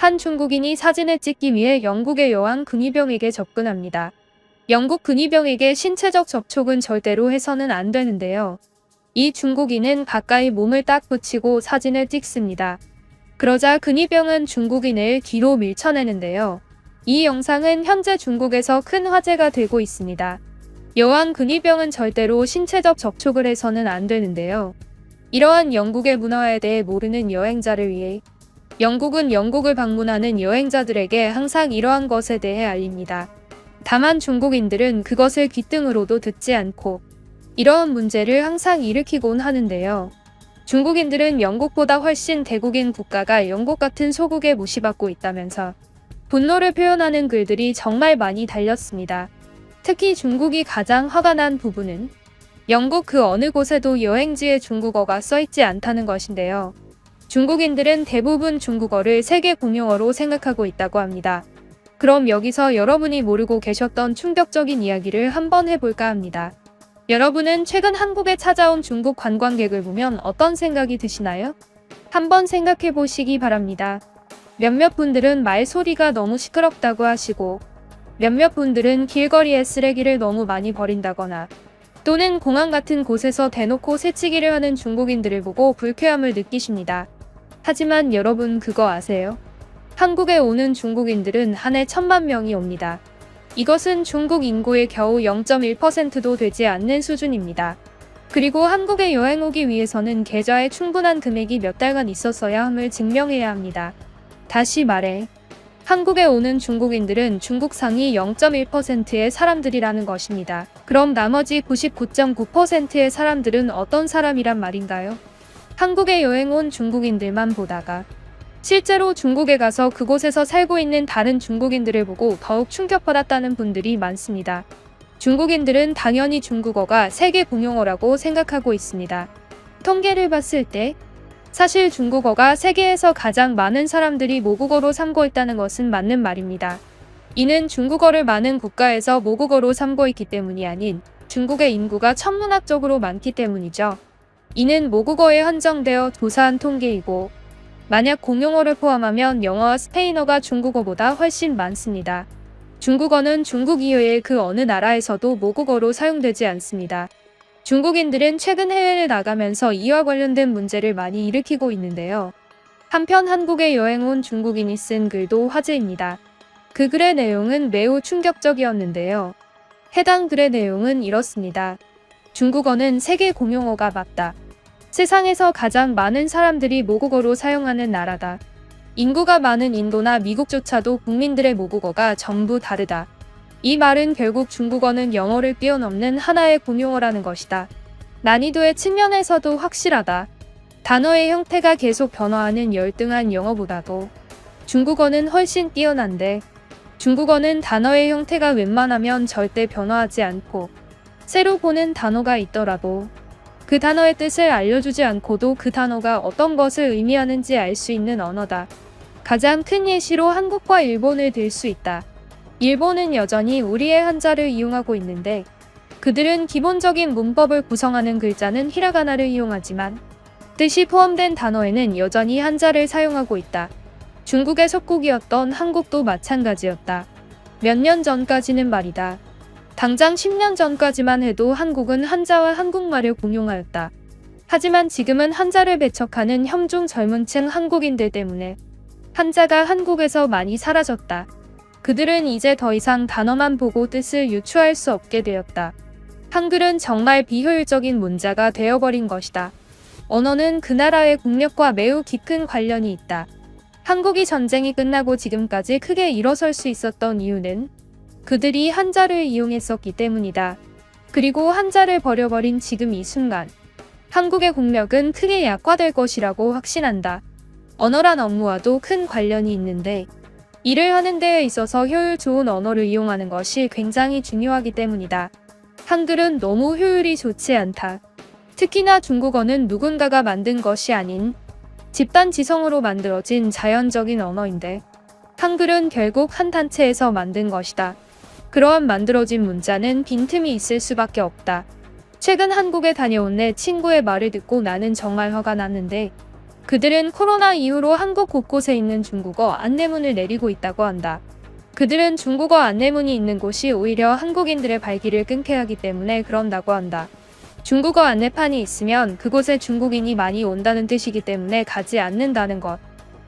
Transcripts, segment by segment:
한 중국인이 사진을 찍기 위해 영국의 여왕 근위병에게 접근합니다. 영국 근위병에게 신체적 접촉은 절대로 해서는 안 되는데요. 이 중국인은 가까이 몸을 딱 붙이고 사진을 찍습니다. 그러자 근위병은 중국인을 뒤로 밀쳐내는데요. 이 영상은 현재 중국에서 큰 화제가 되고 있습니다. 여왕 근위병은 절대로 신체적 접촉을 해서는 안 되는데요. 이러한 영국의 문화에 대해 모르는 여행자를 위해 영국은 영국을 방문하는 여행자들에게 항상 이러한 것에 대해 알립니다. 다만 중국인들은 그것을 귀등으로도 듣지 않고 이러한 문제를 항상 일으키곤 하는데요. 중국인들은 영국보다 훨씬 대국인 국가가 영국 같은 소국에 무시받고 있다면서 분노를 표현하는 글들이 정말 많이 달렸습니다. 특히 중국이 가장 화가 난 부분은 영국 그 어느 곳에도 여행지에 중국어가 써있지 않다는 것인데요. 중국인들은 대부분 중국어를 세계 공용어로 생각하고 있다고 합니다. 그럼 여기서 여러분이 모르고 계셨던 충격적인 이야기를 한번 해볼까 합니다. 여러분은 최근 한국에 찾아온 중국 관광객을 보면 어떤 생각이 드시나요? 한번 생각해 보시기 바랍니다. 몇몇 분들은 말소리가 너무 시끄럽다고 하시고 몇몇 분들은 길거리에 쓰레기를 너무 많이 버린다거나 또는 공항 같은 곳에서 대놓고 새치기를 하는 중국인들을 보고 불쾌함을 느끼십니다. 하지만 여러분 그거 아세요? 한국에 오는 중국인들은 한 해 천만 명이 옵니다. 이것은 중국 인구의 겨우 0.1%도 되지 않는 수준입니다. 그리고 한국에 여행 오기 위해서는 계좌에 충분한 금액이 몇 달간 있었어야 함을 증명해야 합니다. 다시 말해, 한국에 오는 중국인들은 중국 상위 0.1%의 사람들이라는 것입니다. 그럼 나머지 99.9%의 사람들은 어떤 사람이란 말인가요? 한국에 여행 온 중국인들만 보다가 실제로 중국에 가서 그곳에서 살고 있는 다른 중국인들을 보고 더욱 충격받았다는 분들이 많습니다. 중국인들은 당연히 중국어가 세계 공용어라고 생각하고 있습니다. 통계를 봤을 때 사실 중국어가 세계에서 가장 많은 사람들이 모국어로 삼고 있다는 것은 맞는 말입니다. 이는 중국어를 많은 국가에서 모국어로 삼고 있기 때문이 아닌 중국의 인구가 천문학적으로 많기 때문이죠. 이는 모국어에 한정되어 조사한 통계이고 만약 공용어를 포함하면 영어와 스페인어가 중국어보다 훨씬 많습니다. 중국어는 중국 이외의 그 어느 나라에서도 모국어로 사용되지 않습니다. 중국인들은 최근 해외를 나가면서 이와 관련된 문제를 많이 일으키고 있는데요. 한편 한국에 여행 온 중국인이 쓴 글도 화제입니다. 그 글의 내용은 매우 충격적이었는데요. 해당 글의 내용은 이렇습니다. 중국어는 세계 공용어가 맞다. 세상에서 가장 많은 사람들이 모국어로 사용하는 나라다. 인구가 많은 인도나 미국조차도 국민들의 모국어가 전부 다르다. 이 말은 결국 중국어는 영어를 뛰어넘는 하나의 공용어라는 것이다. 난이도의 측면에서도 확실하다. 단어의 형태가 계속 변화하는 열등한 영어보다도 중국어는 훨씬 뛰어난데 중국어는 단어의 형태가 웬만하면 절대 변화하지 않고 새로 보는 단어가 있더라도 그 단어의 뜻을 알려주지 않고도 그 단어가 어떤 것을 의미하는지 알 수 있는 언어다. 가장 큰 예시로 한국과 일본을 들 수 있다. 일본은 여전히 우리의 한자를 이용하고 있는데 그들은 기본적인 문법을 구성하는 글자는 히라가나를 이용하지만 뜻이 포함된 단어에는 여전히 한자를 사용하고 있다. 중국의 속국이었던 한국도 마찬가지였다. 몇 년 전까지는 말이다. 당장 10년 전까지만 해도 한국은 한자와 한국말을 공용하였다. 하지만 지금은 한자를 배척하는 혐중 젊은 층 한국인들 때문에 한자가 한국에서 많이 사라졌다. 그들은 이제 더 이상 단어만 보고 뜻을 유추할 수 없게 되었다. 한글은 정말 비효율적인 문자가 되어버린 것이다. 언어는 그 나라의 국력과 매우 깊은 관련이 있다. 한국이 전쟁이 끝나고 지금까지 크게 일어설 수 있었던 이유는 그들이 한자를 이용했었기 때문이다. 그리고 한자를 버려버린 지금 이 순간, 한국의 국력은 크게 약화될 것이라고 확신한다. 언어란 업무와도 큰 관련이 있는데, 일을 하는 데에 있어서 효율 좋은 언어를 이용하는 것이 굉장히 중요하기 때문이다. 한글은 너무 효율이 좋지 않다. 특히나 중국어는 누군가가 만든 것이 아닌 집단 지성으로 만들어진 자연적인 언어인데, 한글은 결국 한 단체에서 만든 것이다. 그러한 만들어진 문자는 빈틈이 있을 수밖에 없다. 최근 한국에 다녀온 내 친구의 말을 듣고 나는 정말 화가 났는데 그들은 코로나 이후로 한국 곳곳에 있는 중국어 안내문을 내리고 있다고 한다. 그들은 중국어 안내문이 있는 곳이 오히려 한국인들의 발길을 끊게 하기 때문에 그런다고 한다. 중국어 안내판이 있으면 그곳에 중국인이 많이 온다는 뜻이기 때문에 가지 않는다는 것.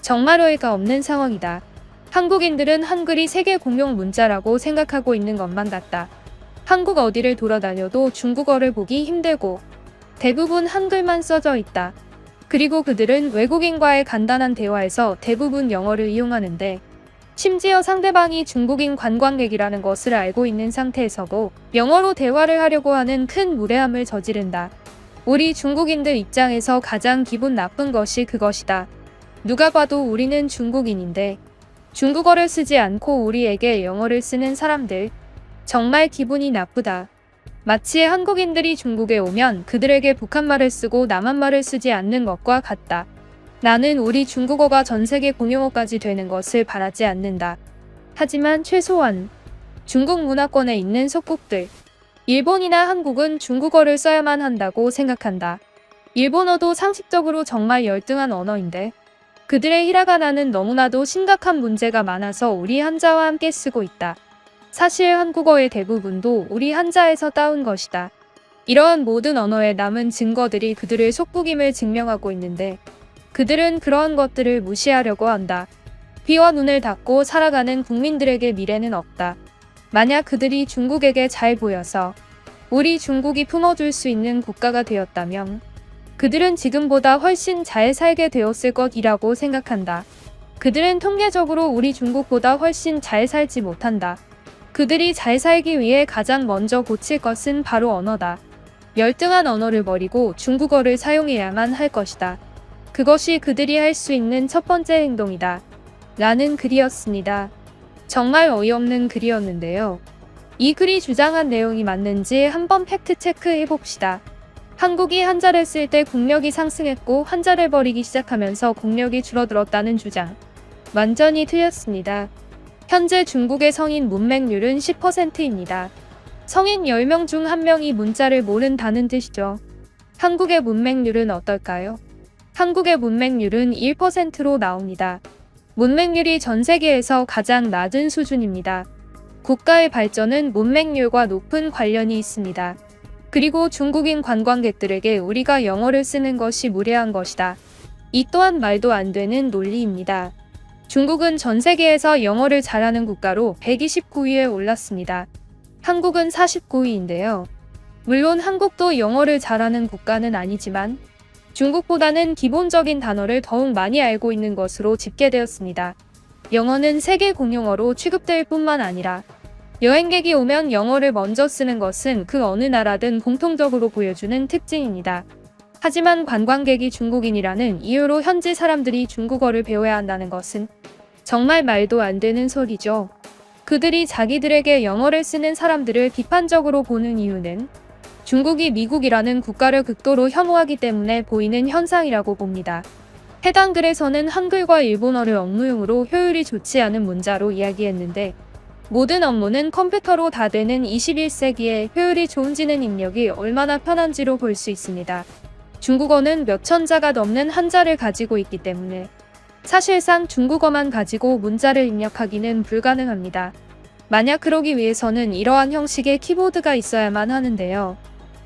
정말 어이가 없는 상황이다. 한국인들은 한글이 세계 공용 문자라고 생각하고 있는 것만 같다. 한국 어디를 돌아다녀도 중국어를 보기 힘들고 대부분 한글만 써져 있다. 그리고 그들은 외국인과의 간단한 대화에서 대부분 영어를 이용하는데 심지어 상대방이 중국인 관광객이라는 것을 알고 있는 상태에서도 영어로 대화를 하려고 하는 큰 무례함을 저지른다. 우리 중국인들 입장에서 가장 기분 나쁜 것이 그것이다. 누가 봐도 우리는 중국인인데 중국어를 쓰지 않고 우리에게 영어를 쓰는 사람들 정말 기분이 나쁘다. 마치 한국인들이 중국에 오면 그들에게 북한말을 쓰고 남한말을 쓰지 않는 것과 같다. 나는 우리 중국어가 전 세계 공용어까지 되는 것을 바라지 않는다. 하지만 최소한 중국 문화권에 있는 속국들, 일본이나 한국은 중국어를 써야만 한다고 생각한다. 일본어도 상식적으로 정말 열등한 언어인데 그들의 히라가나는 너무나도 심각한 문제가 많아서 우리 한자와 함께 쓰고 있다. 사실 한국어의 대부분도 우리 한자에서 따온 것이다. 이러한 모든 언어의 남은 증거들이 그들의 속국임을 증명하고 있는데 그들은 그러한 것들을 무시하려고 한다. 귀와 눈을 닫고 살아가는 국민들에게 미래는 없다. 만약 그들이 중국에게 잘 보여서 우리 중국이 품어줄 수 있는 국가가 되었다면 그들은 지금보다 훨씬 잘 살게 되었을 것이라고 생각한다. 그들은 통계적으로 우리 중국보다 훨씬 잘 살지 못한다. 그들이 잘 살기 위해 가장 먼저 고칠 것은 바로 언어다. 열등한 언어를 버리고 중국어를 사용해야만 할 것이다. 그것이 그들이 할 수 있는 첫 번째 행동이다. 라는 글이었습니다. 정말 어이없는 글이었는데요. 이 글이 주장한 내용이 맞는지 한번 팩트 체크 해 봅시다. 한국이 한자를 쓸 때 국력이 상승했고 한자를 버리기 시작하면서 국력이 줄어들었다는 주장. 완전히 틀렸습니다. 현재 중국의 성인 문맹률은 10%입니다. 성인 10명 중 1명이 문자를 모른다는 뜻이죠. 한국의 문맹률은 어떨까요? 한국의 문맹률은 1%로 나옵니다. 문맹률이 전 세계에서 가장 낮은 수준입니다. 국가의 발전은 문맹률과 높은 관련이 있습니다. 그리고 중국인 관광객들에게 우리가 영어를 쓰는 것이 무례한 것이다. 이 또한 말도 안 되는 논리입니다. 중국은 전 세계에서 영어를 잘하는 국가로 129위에 올랐습니다. 한국은 49위인데요. 물론 한국도 영어를 잘하는 국가는 아니지만 중국보다는 기본적인 단어를 더욱 많이 알고 있는 것으로 집계되었습니다. 영어는 세계 공용어로 취급될 뿐만 아니라 여행객이 오면 영어를 먼저 쓰는 것은 그 어느 나라든 공통적으로 보여주는 특징입니다. 하지만 관광객이 중국인이라는 이유로 현지 사람들이 중국어를 배워야 한다는 것은 정말 말도 안 되는 소리죠. 그들이 자기들에게 영어를 쓰는 사람들을 비판적으로 보는 이유는 중국이 미국이라는 국가를 극도로 혐오하기 때문에 보이는 현상이라고 봅니다. 해당 글에서는 한글과 일본어를 업무용으로 효율이 좋지 않은 문자로 이야기했는데 모든 업무는 컴퓨터로 다 되는 21세기에 효율이 좋은지는 입력이 얼마나 편한지로 볼 수 있습니다. 중국어는 몇 천자가 넘는 한자를 가지고 있기 때문에 사실상 중국어만 가지고 문자를 입력하기는 불가능합니다. 만약 그러기 위해서는 이러한 형식의 키보드가 있어야만 하는데요.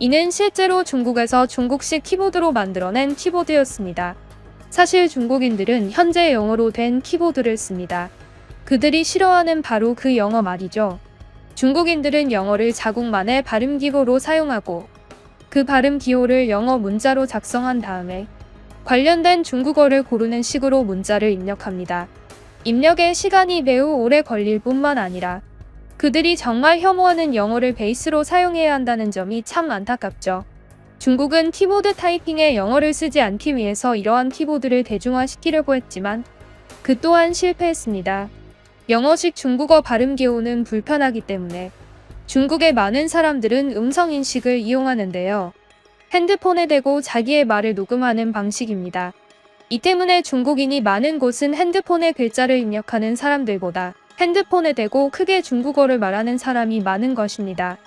이는 실제로 중국에서 중국식 키보드로 만들어낸 키보드였습니다. 사실 중국인들은 현재 영어로 된 키보드를 씁니다. 그들이 싫어하는 바로 그 영어 말이죠. 중국인들은 영어를 자국만의 발음 기호로 사용하고 그 발음 기호를 영어 문자로 작성한 다음에 관련된 중국어를 고르는 식으로 문자를 입력합니다. 입력에 시간이 매우 오래 걸릴 뿐만 아니라 그들이 정말 혐오하는 영어를 베이스로 사용해야 한다는 점이 참 안타깝죠. 중국은 키보드 타이핑에 영어를 쓰지 않기 위해서 이러한 키보드를 대중화시키려고 했지만 그 또한 실패했습니다. 영어식 중국어 발음 기호는 불편하기 때문에 중국의 많은 사람들은 음성 인식을 이용하는데요. 핸드폰에 대고 자기의 말을 녹음하는 방식입니다. 이 때문에 중국인이 많은 곳은 핸드폰에 글자를 입력하는 사람들보다 핸드폰에 대고 크게 중국어를 말하는 사람이 많은 것입니다.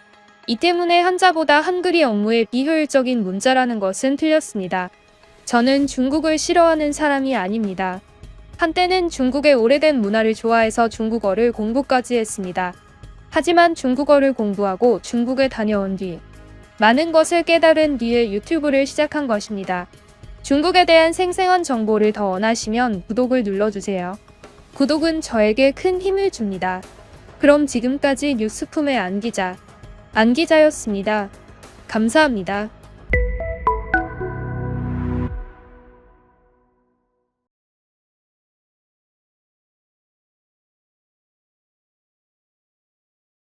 이 때문에 한자보다 한글이 업무에 비효율적인 문자라는 것은 틀렸습니다. 저는 중국을 싫어하는 사람이 아닙니다. 한때는 중국의 오래된 문화를 좋아해서 중국어를 공부까지 했습니다. 하지만 중국어를 공부하고 중국에 다녀온 뒤 많은 것을 깨달은 뒤에 유튜브를 시작한 것입니다. 중국에 대한 생생한 정보를 더 원하시면 구독을 눌러주세요. 구독은 저에게 큰 힘을 줍니다. 그럼 지금까지 뉴스품의 안기자, 안기자였습니다. 감사합니다.